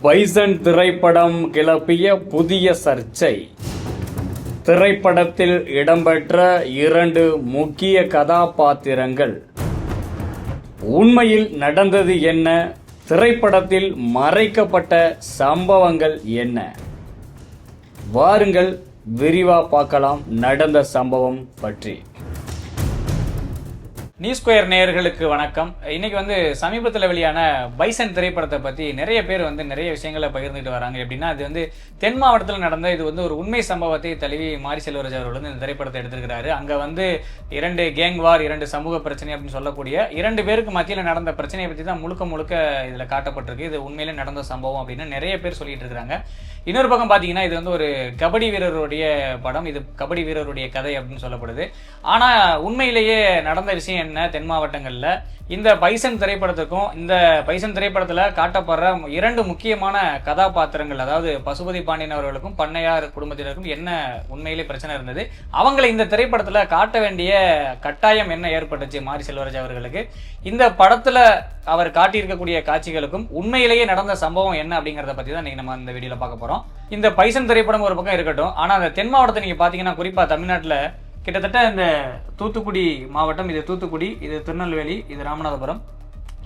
Bison திரைப்படம் கிளப்பிய புதிய சர்ச்சை. திரைப்படத்தில் இடம்பெற்ற இரண்டு முக்கிய கதாபாத்திரங்கள். உண்மையில் நடந்தது என்ன? திரைப்படத்தில் மறைக்கப்பட்ட சம்பவங்கள் என்ன? வாருங்கள் விரிவா பார்க்கலாம் நடந்த சம்பவம் பற்றி. நியூஸ்கொயர் நேயர்களுக்கு வணக்கம். இன்னைக்கு வந்து சமீபத்தில் வெளியான பைசன் திரைப்படத்தை பற்றி நிறைய பேர் வந்து நிறைய விஷயங்களை பகிர்ந்துட்டு வராங்க. எப்படின்னா அது வந்து தென் மாவட்டத்தில் நடந்த இது வந்து ஒரு உண்மை சம்பவத்தை தழுவி மாரி செல்வராஜ் அவர்கள் வந்து இந்த திரைப்படத்தை எடுத்திருக்கிறாரு. அங்கே வந்து இரண்டு கேங் வார் இரண்டு சமூக பிரச்சனை அப்படின்னு சொல்லக்கூடிய இரண்டு பேருக்கு மத்தியில் நடந்த பிரச்சனையை பற்றி தான் முழுக்க முழுக்க இதில் காட்டப்பட்டிருக்கு. இது உண்மையிலே நடந்த சம்பவம் அப்படின்னு நிறைய பேர் சொல்லிட்டு இருக்கிறாங்க இன்னொரு பக்கம் பார்த்தீங்கன்னா இது வந்து ஒரு கபடி வீரருடைய படம். இது கபடி வீரருடைய கதை அப்படின்னு சொல்லப்படுது. ஆனால் உண்மையிலேயே நடந்த விஷயம் என்ன தென் மாவட்டங்களில். இந்த பைசன் திரைப்படத்துக்கும் இந்த பைசன் திரைப்படத்தில் காட்டப்படுற இரண்டு முக்கியமான கதாபாத்திரங்கள் அதாவது பசுபதி பாண்டியன் அவர்களுக்கும் பண்ணையார் குடும்பத்தினருக்கும் என்ன உண்மையிலே பிரச்சனை இருந்தது? அவங்களை இந்த திரைப்படத்தில் காட்ட வேண்டிய கட்டாயம் என்ன ஏற்பட்டுச்சு மாரி செல்வராஜ் அவர்களுக்கு? இந்த படத்தில் அவர் காட்டியிருக்கக்கூடிய காட்சிகளுக்கும் உண்மையிலேயே நடந்த சம்பவம் என்ன அப்படிங்கிறத பற்றி தான் நீங்கள் நம்ம இந்த வீடியோவில் பார்க்க போகிறோம் இந்த பைசன் திரைப்படம் ஒரு பக்கம் இருக்கட்டும் ஆனால் அந்த தென் மாவட்டத்தை நீங்கள் பார்த்தீங்கன்னா குறிப்பாக தமிழ்நாட்டில் கிட்டத்தட்ட இந்த தூத்துக்குடி மாவட்டம் இது தூத்துக்குடி இது திருநெல்வேலி இது ராமநாதபுரம்.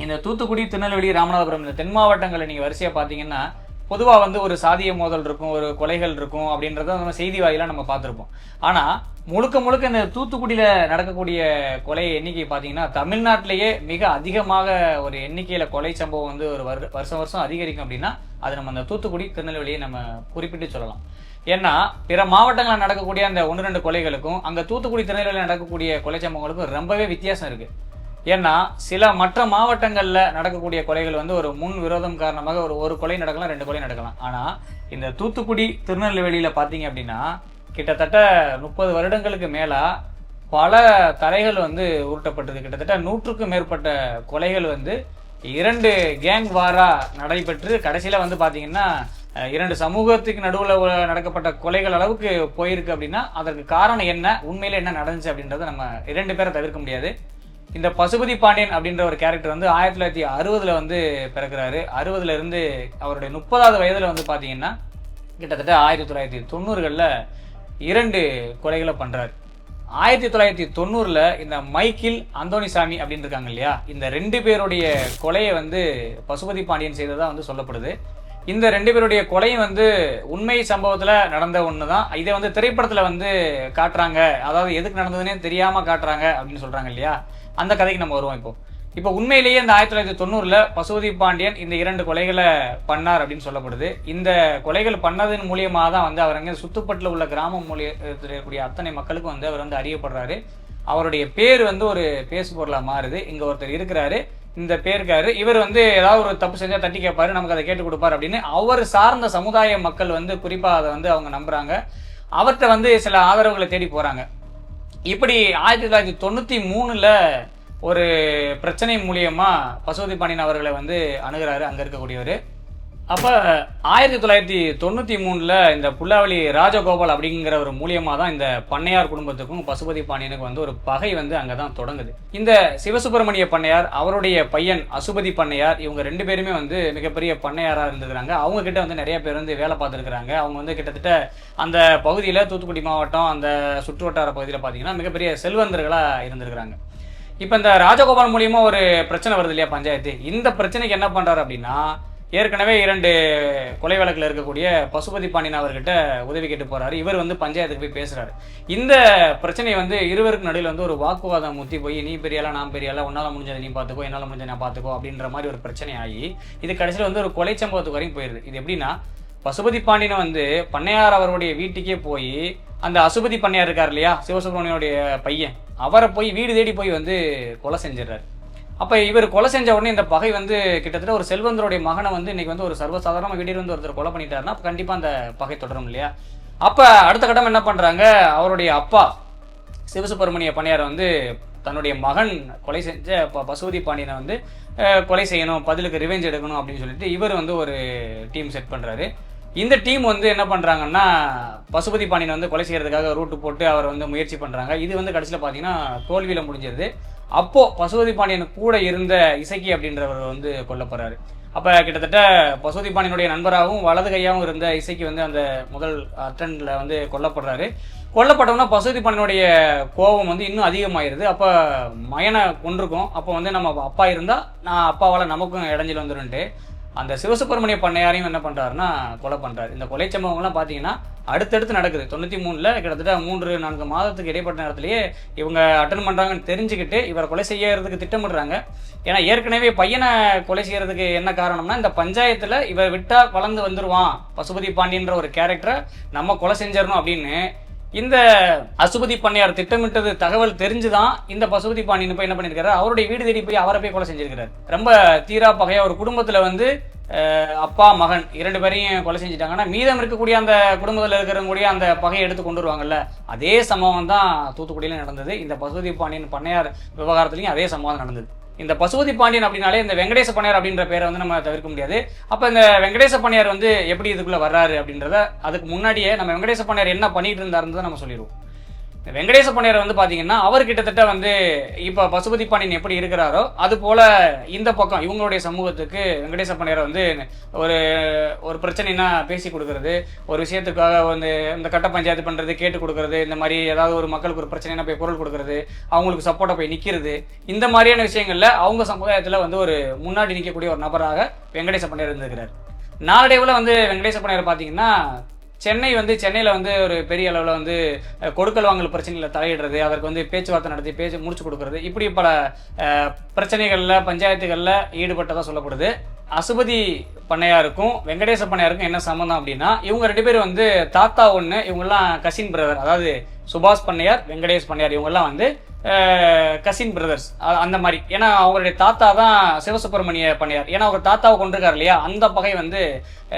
இந்த தூத்துக்குடி திருநெல்வேலி ராமநாதபுரம் இந்த தென் மாவட்டங்களை நீங்கள் வரிசையாக பார்த்தீங்கன்னா பொதுவாக வந்து ஒரு சாதிய மோதல் இருக்கும் ஒரு கொலைகள் இருக்கும் அப்படின்றத நம்ம செய்தி வாயிலாக நம்ம பார்த்துருப்போம் ஆனால் முழுக்க முழுக்க இந்த தூத்துக்குடியில் நடக்கக்கூடிய கொலை எண்ணிக்கை பார்த்தீங்கன்னா தமிழ்நாட்டிலேயே மிக அதிகமாக ஒரு எண்ணிக்கையில் கொலை சம்பவம் வந்து ஒரு வருஷம் வருஷம் அதிகரிக்கும் அப்படின்னா அது நம்ம அந்த தூத்துக்குடி திருநெல்வேலியை நம்ம குறிப்பிட்டு சொல்லலாம். ஏன்னா பிற மாவட்டங்களில் நடக்கக்கூடிய அந்த ஒன்று ரெண்டு கொலைகளுக்கும் அங்கே தூத்துக்குடி திருநெல்வேலியில் நடக்கக்கூடிய கொலை சம்பவங்களுக்கும் ரொம்பவே வித்தியாசம் இருக்குது ஏன்னா சில மற்ற மாவட்டங்களில் நடக்கக்கூடிய கொலைகள் வந்து ஒரு முன் விரோதம் காரணமாக ஒரு ஒரு கொலை நடக்கலாம் ரெண்டு கொலை நடக்கலாம். ஆனால் இந்த தூத்துக்குடி திருநெல்வேலியில் பார்த்தீங்க அப்படின்னா கிட்டத்தட்ட முப்பது வருடங்களுக்கு மேலே பல தரைகள் வந்து உருட்டப்பட்டது. கிட்டத்தட்ட நூற்றுக்கும் மேற்பட்ட கொலைகள் வந்து இரண்டு கேங் வாரா நடைபெற்று கடைசியில் வந்து பார்த்தீங்கன்னா இரண்டு சமூகத்துக்கு நடுவில் நடக்கப்பட்ட கொலைகள் அளவுக்கு போயிருக்கு அப்படின்னா அதற்கு காரணம் என்ன உண்மையில என்ன நடந்துச்சு அப்படின்றத நம்ம இரண்டு பேரை தவிர்க்க முடியாது. இந்த பசுபதி பாண்டியன் அப்படின்ற ஒரு கேரக்டர் வந்து ஆயிரத்தி தொள்ளாயிரத்தி அறுபதுல வந்து பிறக்கிறாரு. அறுபதுல இருந்து அவருடைய முப்பதாவது வயதுல வந்து பாத்தீங்கன்னா கிட்டத்தட்ட ஆயிரத்தி தொள்ளாயிரத்தி தொண்ணூறுகளில் இரண்டு கொலைகளை பண்றாரு. ஆயிரத்தி தொள்ளாயிரத்தி தொண்ணூறில் இந்த மைக்கிள் அந்தோனிசாமி அப்படின்னு இருக்காங்க இல்லையா? இந்த ரெண்டு பேருடைய கொலையை வந்து பசுபதி பாண்டியன் செய்ததா வந்து சொல்லப்படுது. இந்த ரெண்டு பேருடைய கொலையும் வந்து உண்மை சம்பவத்தில் நடந்த ஒன்று தான் இதை வந்து திரைப்படத்தில் வந்து காட்டுறாங்க. அதாவது எதுக்கு நடந்ததுன்னே தெரியாமல் காட்டுறாங்க அப்படின்னு சொல்கிறாங்க இல்லையா? அந்த கதைக்கு நம்ம வருவோம் இப்போ. இப்போ உண்மையிலேயே இந்த ஆயிரத்தி தொள்ளாயிரத்தி தொண்ணூறில் பசுபதி பாண்டியன் இந்த இரண்டு கொலைகளை பண்ணார் அப்படின்னு சொல்லப்படுது. இந்த கொலைகள் பண்ணதன் மூலியமாக தான் வந்து அவர் அங்கே சுத்துப்பட்டில் உள்ள கிராமம் மூலியத்தில் இருக்கக்கூடிய அத்தனை மக்களுக்கும் வந்து அவர் வந்து அறியப்படுறாரு. அவருடைய பேர் வந்து ஒரு பேசு பொருளாக மாறுது. இங்கே ஒருத்தர் இருக்கிறாரு. இந்த பேருக்காரு இவர் வந்து ஏதாவது ஒரு தப்பு செஞ்சால் தட்டி கேட்பாரு நமக்கு அதை கேட்டு கொடுப்பாரு அப்படின்னு. அவர் சார்ந்த சமுதாய மக்கள் வந்து குறிப்பாக அதை வந்து அவங்க நம்புகிறாங்க அவர்கிட்ட வந்து சில ஆதரவுகளை தேடி போகிறாங்க இப்படி ஆயிரத்தி தொள்ளாயிரத்தி தொண்ணூற்றி மூணில் ஒரு பிரச்சனை மூலியமாக பசுபதி பாண்டியன் அவர்களை வந்து அணுகிறாரு அங்கே இருக்கக்கூடியவர். அப்போ ஆயிரத்தி தொள்ளாயிரத்தி தொண்ணூற்றி மூணில் இந்த புல்லாவளி ராஜகோபால் அப்படிங்கிற ஒரு மூலியமாக தான் இந்த பண்ணையார் குடும்பத்துக்கும் பசுபதி பாண்டியனுக்கும் வந்து ஒரு பகை வந்து அங்கே தான் தொடங்குது. இந்த சிவசுப்பிரமணிய பண்ணையார் அவருடைய பையன் அசுபதி பண்ணையார் இவங்க ரெண்டு பேருமே வந்து மிகப்பெரிய பண்ணையாராக இருந்துக்கிறாங்க அவங்க கிட்ட வந்து நிறைய பேர் வந்து வேலை பார்த்துருக்குறாங்க. அவங்க வந்து கிட்டத்தட்ட அந்த பகுதியில் தூத்துக்குடி மாவட்டம் அந்த சுற்றுவட்டார பகுதியில் பார்த்தீங்கன்னா மிகப்பெரிய செல்வந்தர்களாக இருந்திருக்கிறாங்க. இப்போ இந்த ராஜகோபால் மூலியமாக ஒரு பிரச்சனை வருது இல்லையா பஞ்சாயத்து? இந்த பிரச்சனைக்கு என்ன பண்ணுறாரு அப்படின்னா ஏற்கனவே இரண்டு கொலை வழக்கில் இருக்கக்கூடிய பசுபதி பாண்டியன் அவர்கிட்ட உதவி கேட்டு போறாரு. இவர் வந்து பஞ்சாயத்துக்கு போய் பேசுறாரு. இந்த பிரச்சனை வந்து இருவருக்கு நடுவில் வந்து ஒரு வாக்குவாதம் முத்தி போய் நீ பெரியாளா நான் பெரியாளா? உன்னால முடிஞ்சதை நீ பார்த்துக்கோ என்னால் முடிஞ்சதை நான் பார்த்துக்கோ அப்படின்ற மாதிரி ஒரு பிரச்சனை ஆகி இது கடைசியில் வந்து ஒரு கொலை சம்பவத்துக்கு வரையும் போயிருது. இது எப்படின்னா பசுபதி பாண்டியனை வந்து பண்ணையார் அவருடைய வீட்டுக்கே போய் அந்த அசுபதி பண்ணையார் இருக்கார் இல்லையா சிவசுப்ரமணியனுடைய பையன் அவரை போய் வீடு தேடி போய் வந்து கொலை செஞ்சிடறாரு. அப்போ இவர் கொலை செஞ்ச உடனே இந்த பகை வந்து கிட்டத்தட்ட ஒரு செல்வந்தருடைய மகனை வந்து இன்னைக்கு வந்து ஒரு சர்வசாதாரண வீட்டில் வந்து ஒருத்தர் கொலை பண்ணிட்டாருன்னா கண்டிப்பாக கண்டிப்பா அந்த பகை தொடரும் இல்லையா? அப்ப அடுத்த கட்டம் என்ன பண்றாங்க? அவருடைய அப்பா சிவசுப்பிரமணிய பண்ணையாரை வந்து தன்னுடைய மகன் கொலை செஞ்ச ப- பசுபதி பாண்டியனை வந்து கொலை செய்யணும் பதிலுக்கு ரிவெஞ்ச் எடுக்கணும் அப்படின்னு சொல்லிட்டு இவர் வந்து ஒரு டீம் செட் பண்றாரு. இந்த டீம் வந்து என்ன பண்ணுறாங்கன்னா பசுபதி பாண்டியன் வந்து கொலை செய்யறதுக்காக ரூட்டு போட்டு அவர் வந்து முயற்சி பண்ணுறாங்க இது வந்து கடைசியில் பார்த்தீங்கன்னா தோல்வியில் முடிஞ்சிருது. அப்போது பசுபதி பாண்டியன் கூட இருந்த இசக்கி அப்படின்றவர் வந்து கொல்லப்படுறாரு அப்போ கிட்டத்தட்ட பசுபதி பாண்டியனுடைய நண்பராகவும் வலது கையாகவும் இருந்த இசைக்கு வந்து அந்த முதல் அட்டன்ல வந்து கொல்லப்படுறாரு கொல்லப்பட்டவனா பசுபதி பாண்டியனுடைய கோபம் வந்து இன்னும் அதிகமாயிருது. அப்போ மயனை கொண்டிருக்கும் அப்போ வந்து நம்ம அப்பா இருந்தால் நான் அப்பாவால் நமக்கும் இடைஞ்சல் வந்துருன்ட்டு அந்த சிவசுப்பிரமணிய பண்ணையாரையும் என்ன பண்ணுறாருன்னா கொலை பண்ணுறாரு இந்த கொலை சம்பவங்கள்லாம் பார்த்தீங்கன்னா அடுத்தடுத்து நடக்குது. தொண்ணூற்றி மூணில் கிட்டத்தட்ட மூன்று நான்கு மாதத்துக்கு இடைப்பட்ட நேரத்திலேயே இவங்க அட்டன் பண்ணுறாங்கன்னு தெரிஞ்சுக்கிட்டு இவரை கொலை செய்யறதுக்கு திட்டமிடுறாங்க. ஏன்னா ஏற்கனவே பையனை கொலை செய்யறதுக்கு என்ன காரணம்னா இந்த பஞ்சாயத்தில் இவர் விட்டால் வளர்ந்து வந்துடுவான் பசுபதி பாண்டியன்ற ஒரு கேரக்டரை நம்ம கொலை செஞ்சிடணும் அப்படின்னு இந்த அசுபதி பண்ணையார் திட்டமிட்டது தகவல் தெரிஞ்சுதான் இந்த பசுபதி பாண்டியன் போய் என்ன பண்ணியிருக்காரு அவருடைய வீடு தேடி போய் அவரை போய் கொலை செஞ்சிருக்கிறார். ரொம்ப தீரா பகையா ஒரு குடும்பத்துல வந்து அப்பா மகன் இரண்டு பேரையும் கொலை செஞ்சுட்டாங்கன்னா மீதம் இருக்கக்கூடிய அந்த குடும்பத்தில் இருக்கிறவங்களுடைய அந்த பகையை எடுத்து கொண்டு வருவாங்கல்ல அதே சம்பவம் தான் தூத்துக்குடியில் நடந்தது. இந்த பசுபதி பாண்டியன் பண்ணையார் விவகாரத்துலையும் அதே சம்பவம் நடந்தது. இந்த பசுபதி பாண்டியன் அப்படின்னாலே இந்த வெங்கடேச பண்ணியார் அப்படின்ற பேரை வந்து நம்ம தவிர்க்க முடியாது. அப்போ இந்த வெங்கடேச பண்ணியார் வந்து எப்படி இதுக்குள்ள வர்றாரு அப்படின்றத அதுக்கு முன்னாடியே நம்ம வெங்கடேச பண்ணியார் என்ன பண்ணிட்டு இருந்தாருன்றதை நம்ம சொல்லிடுவோம். வெங்கடேச பண்ணையார் வந்து பார்த்தீங்கன்னா அவர் கிட்டத்தட்ட வந்து இப்போ பசுபதி பாண்டியன் எப்படி இருக்கிறாரோ அது போல இந்த பக்கம் இவங்களுடைய சமூகத்துக்கு வெங்கடேச பண்ணையார் வந்து ஒரு ஒரு பிரச்சனைனா பேசி கொடுக்கறது ஒரு விஷயத்துக்காக வந்து இந்த கட்ட பஞ்சாயத்து பண்ணுறது கேட்டு கொடுக்கறது இந்த மாதிரி ஏதாவது ஒரு மக்களுக்கு ஒரு பிரச்சனைனா போய் குரல் கொடுக்கறது அவங்களுக்கு சப்போர்ட்டாக போய் நிற்கிறது இந்த மாதிரியான விஷயங்களில் அவங்க சமுதாயத்தில் வந்து ஒரு முன்னாடி நிற்கக்கூடிய ஒரு நபராக வெங்கடேச பண்ணையார் இருந்திருக்கிறார். நாளடைவில் வந்து வெங்கடேச பண்ணையார் பார்த்தீங்கன்னா சென்னை வந்து சென்னையில் வந்து ஒரு பெரிய அளவில் வந்து கொடுக்கல் வாங்கல் பிரச்சனையில் தலையிடுறது அதற்கு வந்து பேச்சுவார்த்தை நடத்தி பேச்சு முடிச்சு கொடுக்கறது இப்படி பல பிரச்சனைகளில் பஞ்சாயத்துகளில் ஈடுபட்டதாக சொல்லப்படுது. அசுபதி பண்ணையாருக்கும் வெங்கடேச பண்ணையாருக்கும் என்ன சம்மந்தம் அப்படின்னா இவங்க ரெண்டு பேரும் வந்து தாத்தா ஒன்று இவங்கெல்லாம் கசின் பிரதர் அதாவது சுபாஷ் பண்ணையார் வெங்கடேஷ் பண்ணையார் இவங்கெல்லாம் வந்து கசின் பிரதர்ஸ் அந்த மாதிரி. ஏன்னா அவங்களுடைய தாத்தா தான் சிவசுப்பிரமணிய பண்ணியார். ஏன்னா அவர் தாத்தாவை கொண்டிருக்காரு இல்லையா? அந்த பகை வந்து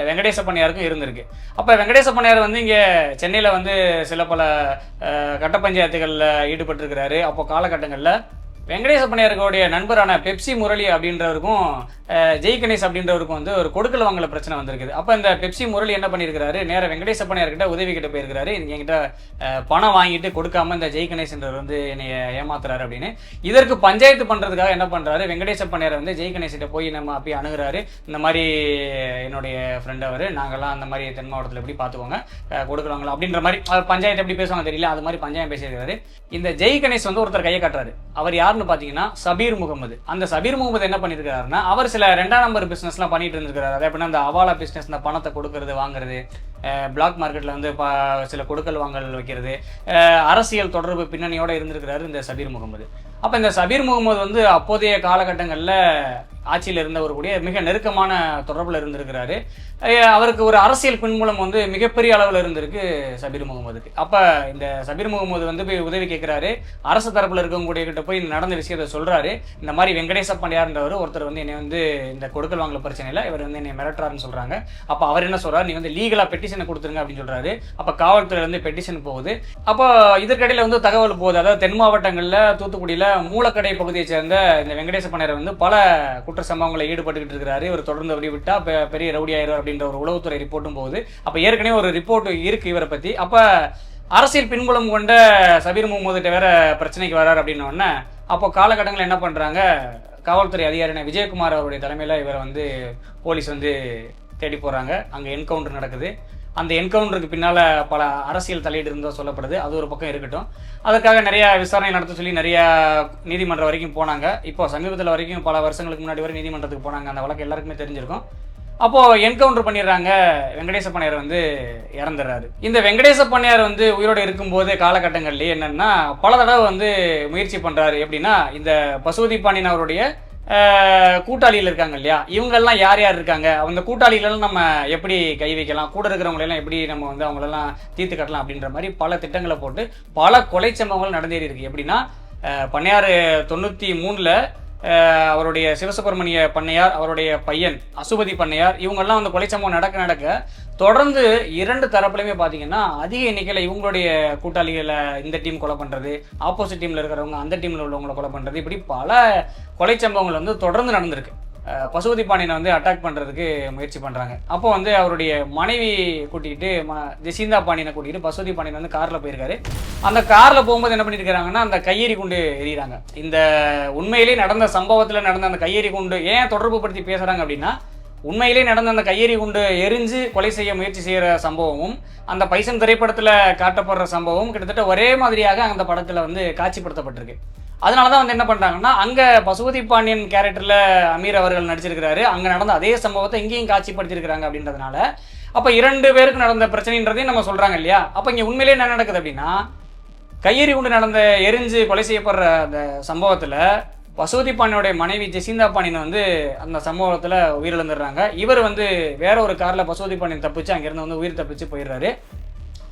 வெங்கடேச பண்ணியாருக்கும் இருந்திருக்கு. அப்போ வெங்கடேச பண்ணியார் வந்து இங்கே சென்னையில் வந்து சில பல கட்ட பஞ்சாயத்துகளில் ஈடுபட்டிருக்கிறாரு. அப்போ காலகட்டங்களில் வெங்கடேச பண்ணியாருக்கோடைய நண்பரான பெப்சி முரளி அப்படின்றவருக்கும் ஜெய் கணேஷ் அப்படின்றவருக்கும் வந்து ஒரு கொடுக்கல் வாங்கல பிரச்சனை வந்திருக்குது. அப்போ இந்த பெப்சி முரளி என்ன பண்ணியிருக்கிறாரு நேராக வெங்கடேச பண்ணியார்கிட்ட உதவி கிட்ட போயிருக்கிறாரு. என்கிட்ட பணம் வாங்கிட்டு கொடுக்காம இந்த ஜெய் கணேஷ்ன்றவர் வந்து என்னை ஏமாத்துறாரு அப்படின்னு. இதற்கு பஞ்சாயத்து பண்ணுறதுக்காக என்ன பண்ணுறாரு வெங்கடேச பண்ணையார் வந்து ஜெய் கணேஷ்கிட்ட போய் நம்ம அப்படி அணுகிறாரு. இந்த மாதிரி என்னுடைய ஃப்ரெண்ட் அவர் நாங்கள்லாம் அந்த மாதிரி தென் மாவட்டத்தில் எப்படி பார்த்துக்கோங்க அஹ், கொடுக்குறாங்களா அப்படின்ற மாதிரி பஞ்சாயத்து எப்படி பேசுவாங்க தெரியல அது மாதிரி பஞ்சாயம் பேசியிருக்காரு இந்த ஜெய் கணேஷ் வந்து ஒருத்தர் கையை காட்டுறாரு. அவர் யார் யாருன்னு பார்த்தீங்கன்னா சபீர் முகமது. அந்த சபீர் முகமது என்ன பண்ணியிருக்காருன்னா அவர் சில ரெண்டாம் நம்பர் பிஸ்னஸ்லாம் பண்ணிட்டு இருந்திருக்காரு. அதே அப்படின்னா அந்த அவாலா பிஸ்னஸ் இந்த பணத்தை கொடுக்கறது வாங்குறது பிளாக் மார்க்கெட்டில் வந்து சில கொடுக்கல் வாங்கல் வைக்கிறது அரசியல் தொடர்பு பின்னணியோட இருந்திருக்கிறாரு இந்த சபீர் முகமது. அப்போ இந்த சபீர் முகமது வந்து அப்போதைய காலகட்டங்களில் ஆட்சியில் இருந்தவர் கூட மிக நெருக்கமான தொடர்பில் இருந்திருக்கிறாரு. அவருக்கு ஒரு அரசியல் பின்புலம் வந்து மிகப்பெரிய அளவில் இருந்திருக்கு சபீர் முகமதுக்கு. அப்போ இந்த சபீர் முகமது வந்து போய் உதவி கேட்குறாரு. அரசு தரப்பில் இருக்கக்கூடிய கிட்ட போய் நடந்த விஷயத்தை சொல்கிறாரு இந்த மாதிரி வெங்கடேச பாண்டியார்ன்றவர் ஒருத்தர் வந்து என்னை வந்து இந்த கொடுக்கல் வாங்கல பிரச்சனையில் இவர் வந்து என்னை மிரட்டுறாருன்னு சொல்கிறாங்க அப்போ அவர் என்ன சொல்கிறார் நீ வந்து லீகலாக பெட்டிஷனை கொடுத்துருங்க அப்படின்னு சொல்கிறாரு அப்போ காவல்துறை வந்து பெட்டிஷன் போகுது. அப்போ இதற்கிடையில் வந்து தகவல் போகுது. அதாவது தென் மாவட்டங்களில் தூத்துக்குடியில் மூலக்கடை பகுதியை சேர்ந்த இந்த வெங்கடேச பண்ணையர் வந்து பல குற்ற சம்பவங்களை ஈடுபட்டுக்கிட்டு இருக்கிறாரு. இவர் தொடர்ந்து அப்படி விட்டா பெரிய ரவுடி ஆயிரும் அப்படின்ற ஒரு உளவுத்துறை ரிப்போர்ட்டும் போகுது. அப்போ ஏற்கனவே ஒரு ரிப்போர்ட் இருக்கு இவரை பத்தி. அப்போ அரசியல் பின்புலம் கொண்ட சபீர் முகமதுகிட்ட வேற பிரச்சனைக்கு வராரு அப்படின்ன அப்போ காலகட்டங்களில் என்ன பண்றாங்க? காவல்துறை அதிகாரியான விஜயகுமார் அவருடைய தலைமையில் இவரை வந்து போலீஸ் வந்து தேடி போகிறாங்க அங்கே என்கவுண்டர் நடக்குது. அந்த என்கவுண்டருக்கு பின்னால் பல அரசியல் தலையீடு இருந்தால் சொல்லப்படுது. அது ஒரு பக்கம் இருக்கட்டும். அதுக்காக நிறைய விசாரணை நடத்த சொல்லி நிறைய நீதிமன்றம் வரைக்கும் போனாங்க. இப்போ சமீபத்தில் வரைக்கும் பல வருஷங்களுக்கு முன்னாடி வரை நீதிமன்றத்துக்கு போனாங்க. அந்த வழக்கு எல்லாருக்குமே தெரிஞ்சிருக்கும். அப்போ என்கவுண்டர் பண்ணிடுறாங்க. வெங்கடேச பண்ணையார் வந்து இறந்துடுறாரு. இந்த வெங்கடேச பண்ணையார் வந்து உயிரோடு இருக்கும்போது காலகட்டங்கள்லேயே என்னன்னா பல தடவை வந்து முயற்சி பண்ணுறாரு எப்படின்னா இந்த பசுபதி பாண்டியன் அவருடைய கூட்டாளியில் இருக்காங்க இல்லையா? இவங்கெல்லாம் யார் யார் இருக்காங்க? அந்த கூட்டாளிகளெல்லாம் நம்ம எப்படி கை வைக்கலாம்? கூட இருக்கிறவங்களெல்லாம் எப்படி நம்ம வந்து அவங்களெல்லாம் தீர்த்து கட்டலாம் அப்படின்ற மாதிரி பல திட்டங்களை போட்டு பல கொலை சம்பவங்கள் நடந்தேறி இருக்கு. எப்படின்னா அஹ், தொண்ணூற்றி மூணில் அவருடைய சிவசுப்பிரமணிய பண்ணையார் அவருடைய பையன் அசுபதி பண்ணையார் இவங்கெல்லாம் வந்து கொலை சம்பவம் நடக்க நடக்க தொடர்ந்து இரண்டு தரப்புலையுமே பார்த்தீங்கன்னா அதிக எண்ணிக்கையில் இவங்களுடைய கூட்டாளிகளை இந்த டீம் கொலை பண்ணுறது ஆப்போசிட் டீமில் இருக்கிறவங்க அந்த டீமில் உள்ளவங்களை கொலை பண்ணுறது இப்படி பல கொலை சம்பவங்கள் வந்து தொடர்ந்து நடந்திருக்கு. பசுபதி பாண்டியனை வந்து அட்டாக் பண்ணுறதுக்கு முயற்சி பண்ணுறாங்க அப்போ வந்து அவருடைய மனைவி கூட்டிகிட்டு ம ஜெசிந்தா பாண்டியனை கூட்டிகிட்டு பசுபதி பாண்டியன் வந்து காரில் போயிருக்காரு. அந்த காரில் போகும்போது என்ன பண்ணியிருக்காங்கன்னா அந்த கையெறி குண்டு எறிகிறாங்க. இந்த உண்மையிலேயே நடந்த சம்பவத்தில் நடந்த அந்த கையெறி குண்டு ஏன் தொடர்பு படுத்தி பேசுகிறாங்க அப்படின்னா உண்மையிலே நடந்த அந்த கையெறி குண்டு எரிஞ்சு கொலை செய்ய முயற்சி செய்கிற சம்பவமும் அந்த பைசன் திரைப்படத்தில் காட்டப்படுற சம்பவம் கிட்டத்தட்ட ஒரே மாதிரியாக அந்த படத்தில் வந்து காட்சிப்படுத்தப்பட்டிருக்கு. அதனால தான் வந்து என்ன பண்ணுறாங்கன்னா அங்கே பசுபதி பாண்டியன் கேரக்டரில் அமீர் அவர்கள் நடிச்சிருக்கிறாரு. அங்கே நடந்த அதே சம்பவத்தை இங்கேயும் காட்சிப்படுத்தியிருக்கிறாங்க அப்படின்றதுனால அப்போ இரண்டு பேருக்கு நடந்த பிரச்சனைன்றதையும் நம்ம சொல்கிறாங்க இல்லையா? அப்போ இங்கே உண்மையிலேயே என்ன நடக்குது அப்படின்னா கையெறி குண்டு நடந்த எரிஞ்சு கொலை செய்யப்படுற அந்த சம்பவத்தில் பசுபதி பாண்டியோடைய மனைவி ஜெசிந்தா பாண்டியன் வந்து அந்த சம்பவத்தில் உயிரிழந்துடுறாங்க. இவர் வந்து வேற ஒரு காரில் பசுபதி பாண்டியன் தப்பிச்சு அங்கேருந்து வந்து உயிர் தப்பிச்சு போயிடுறாரு.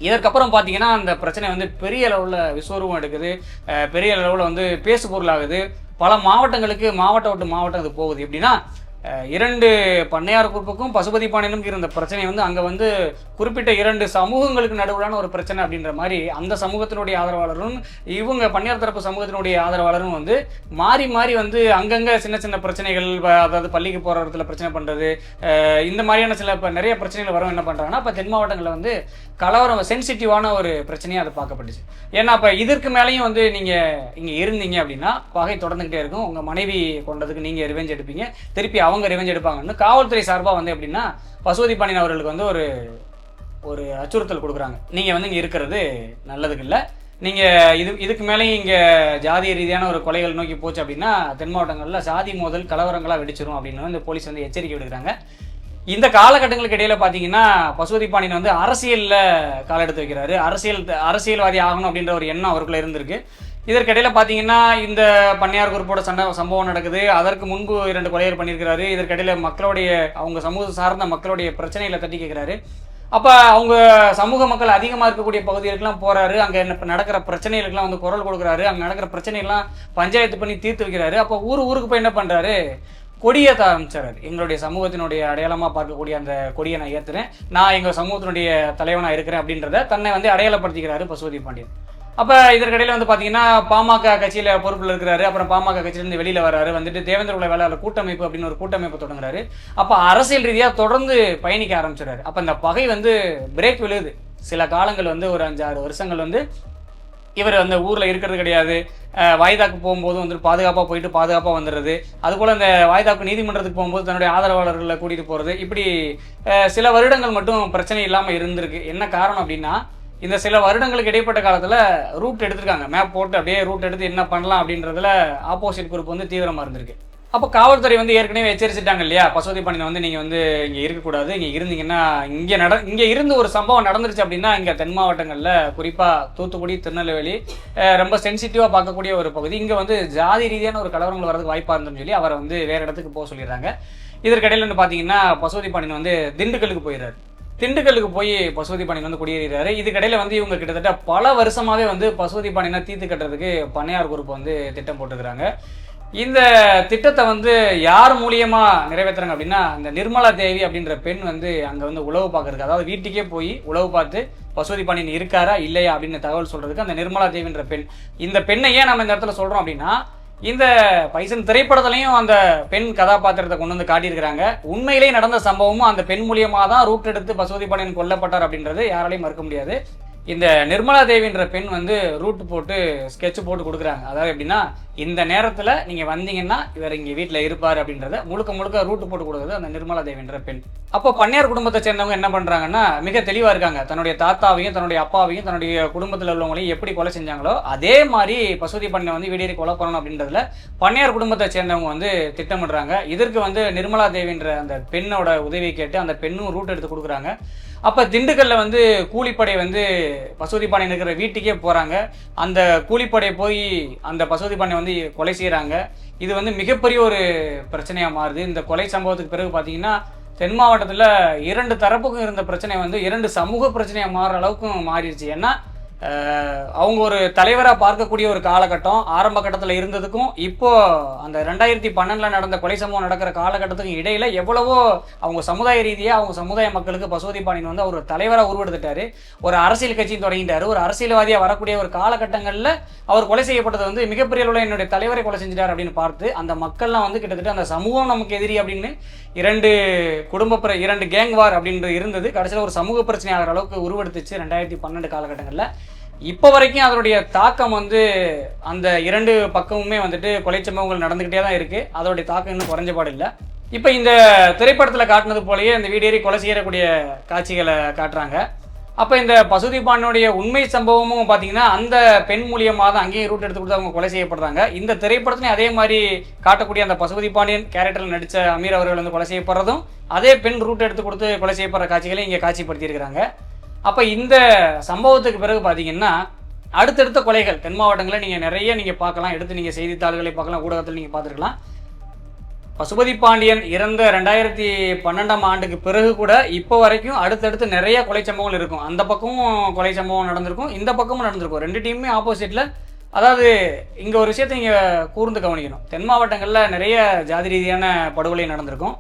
இதற்கப்புறம் பார்த்தீங்கன்னா அந்த பிரச்சனை வந்து பெரிய அளவில் விஸ்வரூபம் எடுக்குது. பெரிய அளவில் வந்து பேசு பொருளாகுது பல மாவட்டங்களுக்கு மாவட்டம் விட்டு மாவட்டம் அது போகுது. எப்படின்னா இரண்டு பண்ணையார் குரூப்புக்கும் பசுபதி பாண்டியனுக்கும் இருந்த பிரச்சனை வந்து அங்கே வந்து குறிப்பிட்ட இரண்டு சமூகங்களுக்கு நடுவிலான ஒரு பிரச்சனை அப்படின்ற மாதிரி அந்த சமூகத்தினுடைய ஆதரவாளரும் இவங்க பண்ணையார் தரப்பு சமூகத்தினுடைய ஆதரவாளரும் வந்து மாறி மாறி வந்து அங்கங்கே சின்ன சின்ன பிரச்சனைகள் அதாவது பள்ளிக்கு போகிற இடத்துல பிரச்சனை பண்ணுறது இந்த மாதிரியான சில இப்போ நிறைய பிரச்சனைகள் வரும் என்ன பண்ணுறாங்கன்னா இப்போ தென் மாவட்டங்களில் வந்து கலவரம் சென்சிட்டிவான ஒரு பிரச்சனையாக அது பார்க்கப்பட்டுச்சு. ஏன்னா இப்போ இதற்கு மேலேயும் வந்து நீங்கள் இங்கே இருந்தீங்க அப்படின்னா பகை தொடர்ந்துக்கிட்டே இருக்கும். உங்கள் மனைவி கொண்டதுக்கு நீங்கள் ரிவெஞ்ச் எடுப்பீங்க. திருப்பி அவங்க ரிவெஞ்ச் எடுப்பாங்கன்னு காவல்துறை சார்பாக வந்து எப்படின்னா பசுபதி பாண்டியன் அவர்களுக்கு வந்து ஒரு ஒரு அச்சுறுத்தல் கொடுக்குறாங்க. நீங்கள் வந்து இங்கே இருக்கிறது நல்லதுக்கு இல்லை. நீங்கள் இது இதுக்கு மேலேயும் இங்கே ஜாதிய ரீதியான ஒரு கொலைகள் நோக்கி போச்சு அப்படின்னா தென் மாவட்டங்களில் சாதி மோதல் கலவரங்களாக வெடிச்சிரும் அப்படின்னு வந்து போலீஸ் வந்து எச்சரிக்கை விடுக்கிறாங்க. இந்த காலகட்டங்களுக்கு இடையில பார்த்தீங்கன்னா பசுபதி பாண்டியன் வந்து அரசியலில் கால எடுத்து வைக்கிறாரு. அரசியல் அரசியல்வாதி ஆகணும் அப்படின்ற ஒரு எண்ணம் அவருக்குள்ள இருந்திருக்கு. இதற்கிடையில் பார்த்தீங்கன்னா இந்த பண்ணையார் குரூப்போட சண்டை சம்பவம் நடக்குது. அதற்கு முன்பு இரண்டு கொலைகள் பண்ணியிருக்கிறாரு. இதற்கிடையில் மக்களுடைய அவங்க சமூகம் சார்ந்த மக்களுடைய பிரச்சனைகளை தட்டி கேட்குறாரு. அப்போ அவங்க சமூக மக்கள் அதிகமாக இருக்கக்கூடிய பகுதிகளுக்கெல்லாம் போகிறாரு அங்கே என்ன நடக்கிற பிரச்சனைகளுக்கெல்லாம் வந்து குரல் கொடுக்குறாரு. அங்கே நடக்கிற பிரச்சனைகள்லாம் பஞ்சாயத்து பண்ணி தீர்த்து வைக்கிறாரு. அப்போ ஊர் ஊருக்கு போய் என்ன பண்ணுறாரு கொடியேற்ற ஆரம்பிச்சாரு. எங்களுடைய சமூகத்தினுடைய அடையாளமாக பார்க்கக்கூடிய அந்த கொடியை நான் ஏற்றுறேன் நான் எங்கள் சமூகத்தினுடைய தலைவனாக இருக்கிறேன் அப்படின்றத தன்னை வந்து அடையாளப்படுத்திக்கிறாரு பசுபதி பாண்டியன். அப்போ இதற்கிடையில் வந்து பார்த்தீங்கன்னா பாமக கட்சியில் பொறுப்பில் இருக்கிறாரு. அப்புறம் பாமக கட்சியிலேருந்து வெளியில் வராரு வந்துட்டு தேவேந்திர உலக வேளாளர் கூட்டமைப்பு அப்படின்னு ஒரு கூட்டமைப்பு தொடங்குறாரு. அப்போ அரசியல் ரீதியாக தொடர்ந்து பயணிக்க ஆரம்பிச்சிடுறாரு அப்போ இந்த பகை வந்து பிரேக் விழுது சில காலங்கள் வந்து ஒரு அஞ்சாறு வருஷங்கள் வந்து இவர் அந்த ஊரில் இருக்கிறது கிடையாது. வாய்தாக்கு போகும்போது வந்துட்டு பாதுகாப்பாக போயிட்டு பாதுகாப்பாக வந்துடுறது. அதுபோல் அந்த வாய்தாக்கு நீதிமன்றத்துக்கு போகும்போது தன்னுடைய ஆதரவாளர்களை கூட்டிகிட்டு போகிறது இப்படி சில வருடங்கள் மட்டும் பிரச்சனை இல்லாமல் இருந்திருக்கு. என்ன காரணம் அப்படின்னா இந்த சில வருடங்களுக்கு இடைப்பட்ட காலத்தில் ரூட் எடுத்திருக்காங்க. மேப் போட்டு அப்படியே ரூட் எடுத்து என்ன பண்ணலாம் அப்படின்றதுல ஆப்போசிட் குரூப் வந்து தீவிரமாக இருந்திருக்கு. அப்போ காவல்துறை வந்து ஏற்கனவே எச்சரிச்சிட்டாங்க இல்லையா? பசுபதி பாண்டியன் வந்து நீங்கள் வந்து இங்கே இருக்கக்கூடாது இங்கே இருந்தீங்கன்னா இங்கே நட இங்கே இருந்து ஒரு சம்பவம் நடந்துருச்சு அப்படின்னா இங்கே தென் மாவட்டங்களில் குறிப்பாக தூத்துக்குடி திருநெல்வேலி ரொம்ப சென்சிட்டிவாக பார்க்கக்கூடிய ஒரு பகுதி. இங்கே வந்து ஜாதி ரீதியான ஒரு கலவரங்கள் வரதுக்கு வாய்ப்பாக இருந்துன்னு சொல்லி அவரை வந்து வேறு இடத்துக்கு போக சொல்லிடுறாங்க. இதற்கிடையில் வந்து பார்த்தீங்கன்னா பசுபதி பாண்டியன் வந்து திண்டுக்கலுக்கு போயிடுறாரு. திண்டுக்கல்லுக்கு போய் பசுவதி பாண்டியன் வந்து குடியேறாரு இதுக்கடையில் வந்து இவங்க கிட்டத்தட்ட பல வருஷமாகவே வந்து பசுவதி பாண்டியனை தீர்த்து கட்டுறதுக்கு பண்ணையார் குரூப் வந்து திட்டம் போட்டுக்கிறாங்க இந்த திட்டத்தை வந்து யார் மூலியமா நிறைவேற்றுறாங்க அப்படின்னா இந்த நிர்மலா தேவி அப்படின்ற பெண் வந்து அங்கே வந்து உழவு பார்க்கறதுக்கு அதாவது வீட்டுக்கே போய் உழவு பார்த்து பசுவதி பாண்டியன் இருக்காரா இல்லையா அப்படின்னு தகவல் சொல்றதுக்கு அந்த நிர்மலா தேவின்ற பெண். இந்த பெண்ணை ஏன் நம்ம இந்த இடத்துல சொல்றோம் அப்படின்னா இந்த பைசன் திரைப்படத்துலையும் அந்த பெண் கதாபாத்திரத்தை கொண்டு வந்து காட்டியிருக்கிறாங்க. உண்மையிலேயே நடந்த சம்பவமும் அந்த பெண் மூலியமாக தான் ரூட் எடுத்து பசுபதி பாண்டியன் கொல்லப்பட்டார் அப்படின்றது யாராலையும் மறுக்க முடியாது. இந்த நிர்மலா தேவின்ற பெண் வந்து ரூட் போட்டு ஸ்கெட்ச் போட்டு கொடுக்குறாங்க. அதாவது எப்படின்னா இந்த நேரத்தில் நீங்கள் வந்தீங்கன்னா இவர் இங்கே வீட்டில் இருப்பார் அப்படின்றத முழுக்க முழுக்க ரூட் போட்டு கொடுக்குறது அந்த நிர்மலா தேவின்ற பெண். அப்போ பண்ணையார் குடும்பத்தை சேர்ந்தவங்க என்ன பண்ணுறாங்கன்னா மிக தெளிவாக இருக்காங்க. தன்னுடைய தாத்தாவையும் தன்னுடைய அப்பாவையும் தன்னுடைய குடும்பத்தில் உள்ளவங்களையும் எப்படி கொலை செஞ்சாங்களோ அதே மாதிரி பசுதி பண்ணை வந்து வீடேறி கொலை பண்ணணும் அப்படின்றதுல பண்ணையார் குடும்பத்தை சேர்ந்தவங்க வந்து திட்டமிடுறாங்க. இதற்கு வந்து நிர்மலா தேவின்ற அந்த பெண்ணோட உதவி கேட்டு அந்த பெண்ணும் ரூட் எடுத்து கொடுக்குறாங்க. அப்போ திண்டுக்கல்ல வந்து கூலிப்படை வந்து பசுதி இருக்கிற வீட்டுக்கே போகிறாங்க அந்த கூலிப்படை போய் அந்த பசுதி வந்து கொலை செய்கிறாங்க இது வந்து மிகப்பெரிய ஒரு பிரச்சனையாக மாறுது. இந்த கொலை சம்பவத்துக்கு பிறகு பார்த்தீங்கன்னா தென் மாவட்டத்தில் இரண்டு தரப்புக்கும் இருந்த பிரச்சனை வந்து இரண்டு சமூக பிரச்சனையாக மாறுற அளவுக்கும் மாறிடுச்சு. ஏன்னா அவங்க ஒரு தலைவராக பார்க்கக்கூடிய ஒரு காலகட்டம் ஆரம்ப கட்டத்தில் இருந்ததுக்கும் இப்போ அந்த ரெண்டாயிரத்தி பன்னெண்டில் நடந்த கொலை சம்பவம் நடக்கிற காலகட்டத்துக்கும் இடையில எவ்வளவோ அவங்க சமுதாய ரீதியாக அவங்க சமுதாய மக்களுக்கு பசுபதி பாண்டியன் வந்து அவர் தலைவராக உருவெடுத்துட்டாரு. ஒரு அரசியல் கட்சியும் தொடங்கிட்டாரு. ஒரு அரசியல்வாதியாக வரக்கூடிய ஒரு காலகட்டங்களில் அவர் கொலை செய்யப்பட்டது வந்து மிகப்பெரிய அளவில் என்னுடைய தலைவரை கொலை செஞ்சிட்டார் அப்படின்னு பார்த்து அந்த மக்கள்லாம் வந்து கிட்டத்தட்ட அந்த சமூகம் நமக்கு எதிரி அப்படின்னு இரண்டு குடும்ப பிர- இரண்டு கேங் வார் அப்படின்றது இருந்தது. கடைசியில் ஒரு சமூக பிரச்சனை ஆகிற அளவுக்கு உருவெடுத்துச்சு ரெண்டாயிரத்தி பன்னெண்டு காலகட்டங்களில். இப்போ வரைக்கும் அதனுடைய தாக்கம் வந்து அந்த இரண்டு பக்கமுமே வந்துட்டு கொலை சம்பவங்கள் நடந்துக்கிட்டே தான் இருக்குது அதோடைய தாக்கம் இன்னும் குறைஞ்சபாடு இல்லை. இப்போ இந்த திரைப்படத்தில் காட்டினது போலயே இந்த வீடேறி கொலை செய்யக்கூடிய காட்சிகளை காட்டுறாங்க. அப்போ இந்த பசுதி உண்மை சம்பவமும் பார்த்தீங்கன்னா அந்த பெண் மூலியமாக தான் அங்கேயும் ரூட் எடுத்து கொடுத்து அவங்க கொலை செய்யப்படுறாங்க. இந்த திரைப்படத்துலையும் அதே மாதிரி காட்டக்கூடிய அந்த பசுபதி பாண்டியன் கேரக்டரில் நடித்த அமீர் அவர்கள் வந்து கொலை செய்யப்படுறதும் அதே பெண் ரூட் எடுத்து கொடுத்து கொலை செய்யப்படுற காட்சிகளை இங்கே காட்சிப்படுத்தியிருக்கிறாங்க. அப்போ இந்த சம்பவத்துக்கு பிறகு பார்த்தீங்கன்னா அடுத்தடுத்த கொலைகள் தென் மாவட்டங்களில் நீங்கள் நிறைய நீங்கள் பார்க்கலாம் எடுத்து நீங்கள் செய்தித்தாள்களை பார்க்கலாம் ஊடகத்தில் நீங்கள் பார்த்துருக்கலாம். பசுபதி பாண்டியன் இறந்த ரெண்டாயிரத்தி பன்னெண்டாம் ஆண்டுக்கு பிறகு கூட இப்போ வரைக்கும் அடுத்தடுத்து நிறைய கொலை சம்பவங்கள் இருக்கும். அந்த பக்கமும் கொலை சம்பவம் நடந்திருக்கும் இந்த பக்கமும் நடந்திருக்கும். ரெண்டு டீமுமே ஆப்போசிட்டில் அதாவது இங்கே ஒரு விஷயத்தை நீங்கள் கூர்ந்து கவனிக்கணும். தென் மாவட்டங்களில் நிறைய ஜாதி ரீதியான படுகொலை நடந்திருக்கும்.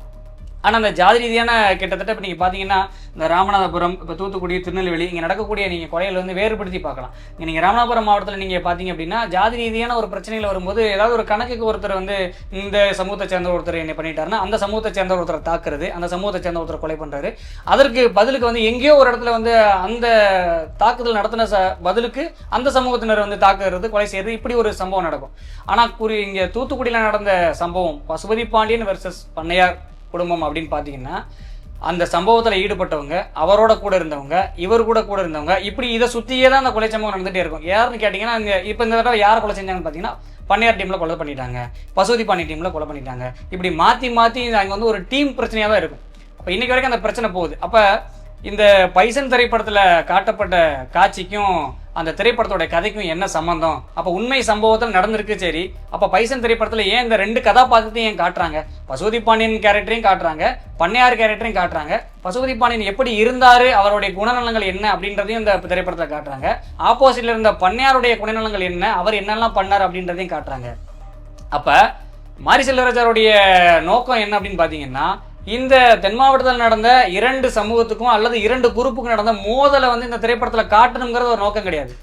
ஆனால் அந்த ஜாதி ரீதியான கிட்டத்தட்ட இப்போ நீங்கள் பார்த்தீங்கன்னா இந்த ராமநாதபுரம் இப்போ தூத்துக்குடி திருநெல்வேலி இங்கே நடக்கக்கூடிய நீங்கள் கொலைகளை வந்து வேறுபடுத்தி பார்க்கலாம். இங்கே நீங்கள் ராமநாதபுரம் மாவட்டத்தில் நீங்கள் பார்த்தீங்க அப்படின்னா ஜாதி ரீதியான ஒரு பிரச்சனைகள் வரும்போது ஏதாவது ஒரு கணக்குக்கு ஒருத்தர் வந்து இந்த சமூகத்தை சேர்ந்த ஒருத்தர் என்ன பண்ணிட்டாருன்னா அந்த சமூகத்தை சேர்ந்த ஒருத்தரை தாக்குறது அந்த சமூகத்தை சேர்ந்த ஒருத்தர் கொலை பண்ணுறாரு அதற்கு பதிலுக்கு வந்து எங்கேயோ ஒரு இடத்துல வந்து அந்த தாக்குதல் நடத்தின ச பதிலுக்கு அந்த சமூகத்தினர் வந்து தாக்குறது கொலை செய்யறது இப்படி ஒரு சம்பவம் நடக்கும். ஆனால் குறி இங்கே தூத்துக்குடியில் நடந்த சம்பவம் பசுபதி பாண்டியன் வெர்சஸ் பண்ணையார் குடும்பம் அப்படின்னு பார்த்தீங்கன்னா அந்த சம்பவத்தில் ஈடுபட்டவங்க அவரோட கூட இருந்தவங்க இவர் கூட கூட இருந்தவங்க இப்படி இதை சுற்றியே தான் அந்த கொலை சம்பவம் நடந்துகிட்டே இருக்கும். யாருன்னு கேட்டிங்கன்னா இந்த இப்போ இந்த தடவை யார் கொலை செஞ்சாங்கன்னு பார்த்தீங்கன்னா பண்ணையார் டீமில் கொலை பண்ணிட்டாங்க. பசுதி பாண்டி டீமில் கொலை பண்ணிட்டாங்க. இப்படி மாற்றி மாற்றி அங்கே வந்து ஒரு டீம் பிரச்சனையாக தான் இருக்கும். அப்போ இன்னைக்கு வரைக்கும் அந்த பிரச்சனை போகுது. அப்போ இந்த பைசன் திரைப்படத்தில் காட்டப்பட்ட காட்சிக்கும் அந்த திரைப்படத்தோட கதைக்கும் என்ன சம்பந்தம்? அப்போ உண்மை சம்பவத்தில் நடந்திருக்கு சரி. அப்போ பைசன் திரைப்படத்தில் ஏன் இந்த ரெண்டு கதாபாத்திரத்தையும் ஏன் காட்டுறாங்க? பசுபதி பாண்டியன் கேரக்டரையும் காட்டுறாங்க பண்ணையார் கேரக்டரையும் காட்டுறாங்க. பசுபதி பாண்டியன் எப்படி இருந்தார் அவருடைய குணநலங்கள் என்ன அப்படின்றதையும் இந்த திரைப்படத்தில் காட்டுறாங்க. ஆப்போசிட்ல இருந்த பண்ணையாருடைய குணநலங்கள் என்ன அவர் என்னெல்லாம் பண்ணார் அப்படின்றதையும் காட்டுறாங்க. அப்போ மாரி செல்வராஜாருடைய நோக்கம் என்ன அப்படின்னு பார்த்தீங்கன்னா இந்த தென் மாவட்டத்தில் நடந்த இரண்டு சமூகத்துக்கும் அல்லது இரண்டு குரூப்புக்கும் நடந்த மோதலை வந்து இந்த திரைப்படத்தில் காட்டணுங்கிறது ஒரு நோக்கம் கிடையாது.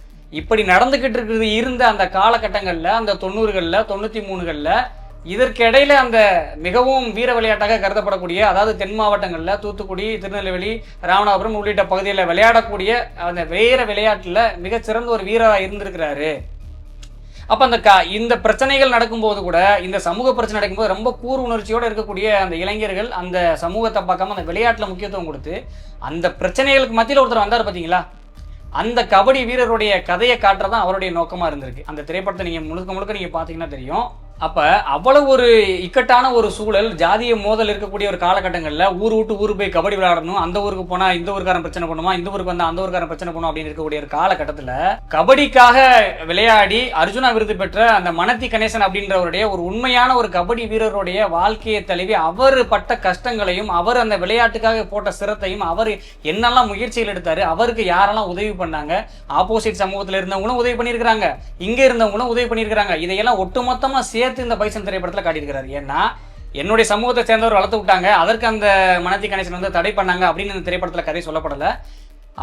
இப்படி நடந்துக்கிட்டு இருக்கிறது இருந்த அந்த காலகட்டங்களில் அந்த தொண்ணூறுகளில் தொண்ணூற்றி மூணுகளில் இதற்கிடையில அந்த மிகவும் வீர விளையாட்டாக கருதப்படக்கூடிய அதாவது தென் மாவட்டங்களில் தூத்துக்குடி திருநெல்வேலி ராமநாதபுரம் உள்ளிட்ட பகுதியில் விளையாடக்கூடிய அந்த வீர விளையாட்டில் மிகச்சிறந்த ஒரு வீரராக இருந்திருக்கிறாரு. அப்போ அந்த க இந்த பிரச்சனைகள் நடக்கும்போது கூட இந்த சமூக பிரச்சனை நடக்கும்போது ரொம்ப கூர் உணர்ச்சியோடு இருக்கக்கூடிய அந்த இளைஞர்கள் அந்த சமூகத்தை பார்க்காம அந்த விளையாட்டில் முக்கியத்துவம் கொடுத்து அந்த பிரச்சனைகளுக்கு மத்தியில் ஒருத்தர் வந்தார் பார்த்தீங்களா அந்த கபடி வீரருடைய கதையை காட்டுறதான் அவருடைய நோக்கமாக இருந்திருக்கு. அந்த திரைப்படத்தை நீங்கள் முழுக்க முழுக்க நீங்கள் பார்த்தீங்கன்னா தெரியும். அப்போ அவ்வளவு ஒரு இக்கட்டான ஒரு சூழல் ஜாதிய மோதல் இருக்கக்கூடிய ஒரு காலகட்டங்களில் ஊர் விட்டு ஊர் போய் கபடி விளையாடணும் அந்த ஊருக்கு போனால் இந்த ஊருக்காரன் பிரச்சனை பண்ணுமா இந்த ஊருக்கு வந்தால் அந்த ஊருக்காரன் பிரச்சனை பண்ணும் அப்படின்னு இருக்கக்கூடிய ஒரு காலகட்டத்தில் கபடிக்காக விளையாடி அர்ஜுனா விருது பெற்ற அந்த மனத்தி கணேசன் அப்படின்றவருடைய ஒரு உண்மையான ஒரு கபடி வீரருடைய வாழ்க்கையை தழுவி அவர் பட்ட கஷ்டங்களையும் அவர் அந்த விளையாட்டுக்காக போட்ட சிரத்தையும் அவர் என்னெல்லாம் முயற்சிகள் எடுத்தார் அவருக்கு யாரெல்லாம் உதவி பண்ணாங்க ஆப்போசிட் சமூகத்தில் இருந்தவங்களும் உதவி பண்ணியிருக்கிறாங்க இங்கே இருந்தவங்களும் உதவி பண்ணியிருக்கிறாங்க இதையெல்லாம் ஒட்டுமொத்தமாக சேர்த்து இந்த பைசன் திரைப்படத்தில் காட்டியிருக்கிறாரு. ஏன்னா என்னுடைய சமூகத்தை சேர்ந்தவர் வளர்த்து விட்டாங்க. அதற்கு அந்த மனதி கணேசன் வந்து தடை பண்ணாங்க அப்படின்னு இந்த திரைப்படத்தில் கதை சொல்லப்படலை.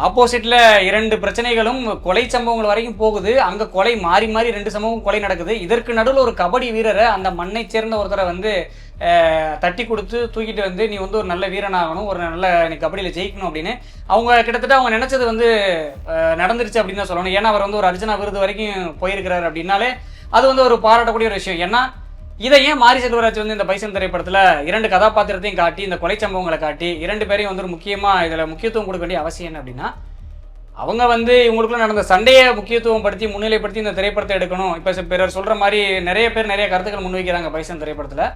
ஆப்போசிட்ல இரண்டு பிரச்சனைகளும் கொலை சம்பவங்கள் வரைக்கும் போகுது. அங்க கொலை மாறி மாறி ரெண்டு சம்பவம் கொலை நடக்குது. இதற்கு நடுவில் ஒரு கபடி வீரரை அந்த மண்ணை சேர்ந்த ஒருத்தரை வந்து தட்டி கொடுத்து தூக்கிட்டு வந்து நீ வந்து ஒரு நல்ல வீரனாகணும். ஒரு நல்ல நீ கபடியில் ஜெயிக்கணும் அப்படின்னு அவங்க கிட்டத்தட்ட அவங்க நினைச்சது வந்து நடந்துருச்சு அப்படின்னு தான் சொல்லணும். ஏன்னா அவர் வந்து ஒரு அர்ஜுனா விருது வரைக்கும் போயிருக்கிறாரு அப்படின்னாலே அது வந்து ஒரு பாராட்டக்கூடிய ஒரு விஷயம். ஏன்னா இதை ஏன் மாரி செல்வராஜ் வந்து இந்த பைசன் திரைப்படத்தில் இரண்டு கதாபாத்திரத்தையும் காட்டி இந்த கொலை சம்பவங்களை காட்டி இரண்டு பேரையும் வந்து ஒரு முக்கியமாக இதில் முக்கியத்துவம் கொடுக்க வேண்டிய அவசியம் என்ன அப்படின்னா அவங்க வந்து இவங்களுக்குள்ள நடந்த சண்டையை முக்கியத்துவம் படுத்தி முன்னிலைப்படுத்தி இந்த திரைப்படத்தை எடுக்கணும். இப்போ பிறர் சொல்கிற மாதிரி நிறைய பேர் நிறைய கருத்துக்கள் முன்வைக்கிறாங்க பைசன் திரைப்படத்தில்.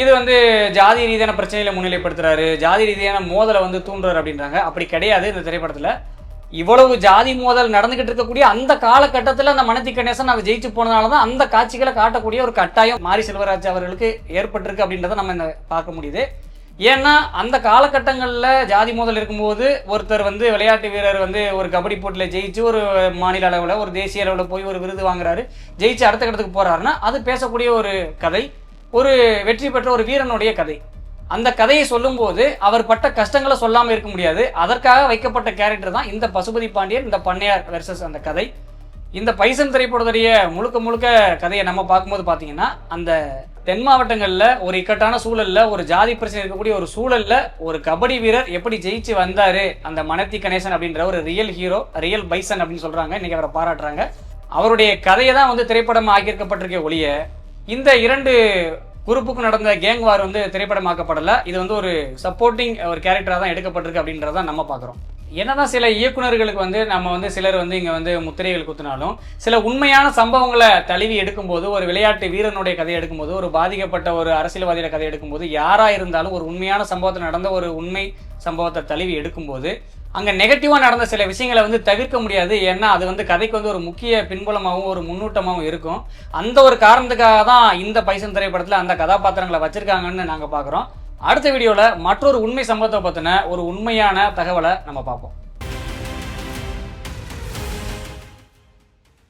இது வந்து ஜாதி ரீதியான பிரச்சனையில் முன்னிலைப்படுத்துறாரு. ஜாதி ரீதியான மோதலை வந்து தூண்டுறாரு அப்படின்றாங்க. அப்படி கிடையாது இந்த திரைப்படத்தில். இவ்வளவு ஜாதி மோதல் நடந்துகிட்டு இருக்கக்கூடிய அந்த காலகட்டத்தில் அந்த மனதி கணேசன் அதை ஜெயிச்சு போனதுனால தான் அந்த காட்சிகளை காட்டக்கூடிய ஒரு கட்டாயம் மாரி செல்வராஜ் அவர்களுக்கு ஏற்பட்டிருக்கு அப்படின்றத நம்ம இந்த பார்க்க முடியுது. ஏன்னா அந்த காலகட்டங்களில் ஜாதி மோதல் இருக்கும்போது ஒருத்தர் வந்து விளையாட்டு வீரர் வந்து ஒரு கபடி போட்டியில் ஜெயிச்சு ஒரு மாநில அளவில் ஒரு தேசிய அளவில் போய் ஒரு விருது வாங்குறாரு. ஜெயிச்சு அடுத்த கட்டத்துக்கு போகிறாருன்னா அது பேசக்கூடிய ஒரு கதை ஒரு வெற்றி பெற்ற ஒரு வீரனுடைய கதை. அந்த கதையை சொல்லும்போது அவர் பட்ட கஷ்டங்களை சொல்லாமல் இருக்க முடியாது. அதற்காக வைக்கப்பட்ட கேரக்டர் தான் இந்த பசுபதி பாண்டியன் இந்த பண்ணையார் வெர்சஸ் அந்த கதை. இந்த பைசன் திரைப்படத்துடைய முழுக்க முழுக்க கதையை நம்ம பார்க்கும்போது பார்த்தீங்கன்னா அந்த தென் மாவட்டங்களில் ஒரு இக்கட்டான சூழல்ல ஒரு ஜாதி பிரச்சனை இருக்கக்கூடிய ஒரு சூழல்ல ஒரு கபடி வீரர் எப்படி ஜெயிச்சு வந்தார்? அந்த மனத்தி கணேசன் அப்படின்ற ஒரு ரியல் ஹீரோ ரியல் பைசன் அப்படின்னு சொல்கிறாங்க இன்றைக்கி அவரை பாராட்டுறாங்க. அவருடைய கதையை தான் வந்து திரைப்படம் ஆக்கியிருக்கப்பட்டிருக்க ஒழிய இந்த இரண்டு குரூப்புக்கு நடந்த கேங் வார் வந்து திரைப்படமாக்கப்படலை. இது வந்து ஒரு சப்போர்ட்டிங் ஒரு கேரக்டராக தான் எடுக்கப்பட்டிருக்கு அப்படின்றத நம்ம பார்க்குறோம் என்னதான் சில இயக்குனர்களுக்கு வந்து நம்ம வந்து சிலர் வந்து இங்கே வந்து முத்திரைகள் குத்தினாலும் சில உண்மையான சம்பவங்களை தழுவி எடுக்கும்போது ஒரு விளையாட்டு வீரனுடைய கதை எடுக்கும்போது ஒரு பாதிக்கப்பட்ட ஒரு அரசியல்வாதியோட கதை எடுக்கும்போது யாராக இருந்தாலும் ஒரு உண்மையான சம்பவத்தில் நடந்த ஒரு உண்மை சம்பவத்தை தழுவி எடுக்கும்போது அங்கே நெகட்டிவாக நடந்த சில விஷயங்களை வந்து தவிர்க்க முடியாது. ஏன்னா அது வந்து கதைக்கு வந்து ஒரு முக்கிய பின்புலமாகவும் ஒரு முன்னூட்டமாகவும் இருக்கும். அந்த ஒரு காரணத்துக்காக தான் இந்த பைசன் திரைப்படத்தில் அந்த கதாபாத்திரங்களை வச்சுருக்காங்கன்னு நாங்கள் பார்க்குறோம். அடுத்த வீடியோவில் மற்றொரு உண்மை சம்பவத்தை பற்றின ஒரு உண்மையான தகவலை நம்ம பார்ப்போம்.